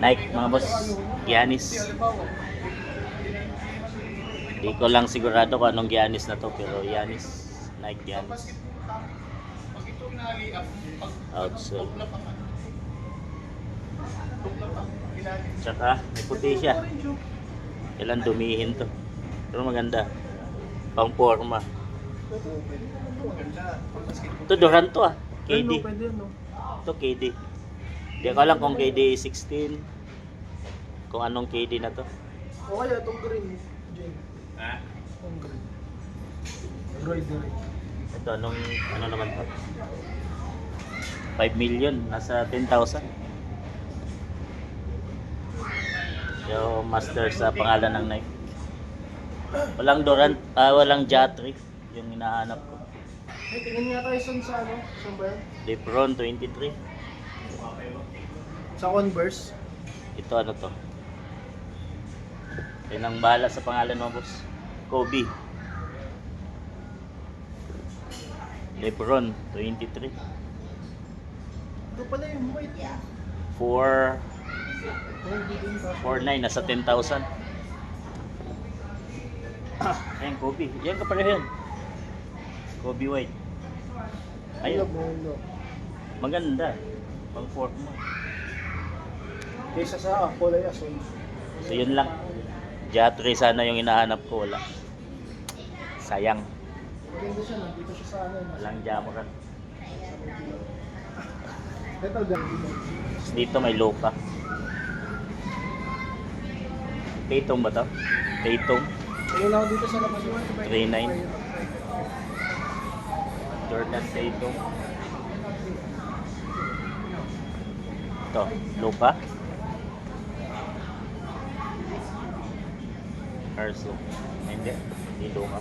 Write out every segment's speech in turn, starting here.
Nike mga boss. Giannis. Di ko lang sigurado kung anong Giannis na to pero Giannis. Nike Giannis. Outsole. Tsaka may puti siya. Kailan dumihin to. Pero maganda. Pang forma. Ito Durant to ah. KD. Ito KD. Hindi ko alam kung KD 16. Kung anong KD na to. O kaya itong green, Jane. Ha? Itong green. Embroidery. Ito anong ano naman to? 5 million. Nasa 10,000. Yung master sa pangalan ng Nike. Walang Durant, ah, walang Jatri yung hinahanap ko. Hey, tingnan nga tayo sa ano? Saan ba yan? Lebron 23. Sa Converse. Ito ano to? Yan ang bahala sa pangalan mo, boss. Kobe. Lebron, 23. Ito pala yung white. 4, Oh, din ka. 4, 9, nasa 10,000. Ayan, Kobe. Yan ka pala yan. Kobe White. Ayun. maganda. Mo. Kaysa sa kulay asul. So yun lang. Jatri sana yung hinahanap ko. Wala. Sayang. Maganda siya, nandito siya sa ano. nasa- Walang Jamoran. Ito dito may Luka. Tatum ba to? Tatum. Ayun ako dito sa labas. 3.9. Jordan Tatum. Ito, Luka. Carso. Hindi. Hindi Luka.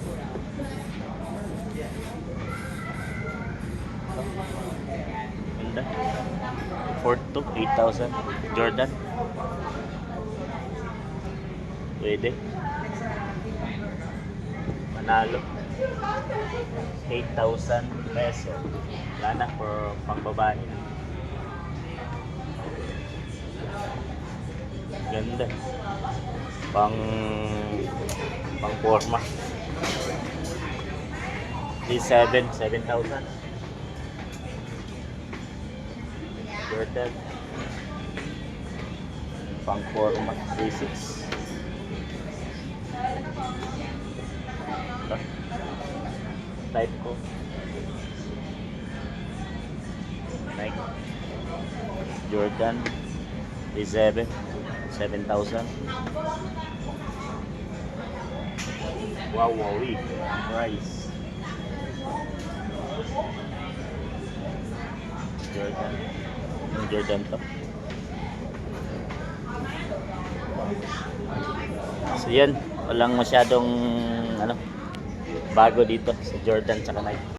Ganda. 4 to 8,000. Jordan. Pwede. Manalo. 8,000 peso. Wala na for pangbabae. Ganda. Pang pang forma. G7, 7,000. Jordan. Pang forma, 3,600. Ito. Type ko. Nike. Jordan. D7. 7,000. Wow, wow, Price. Jordan. Yung Jordan to. So yan, walang masyadong ano bago dito sa Jordan tsaka Nike.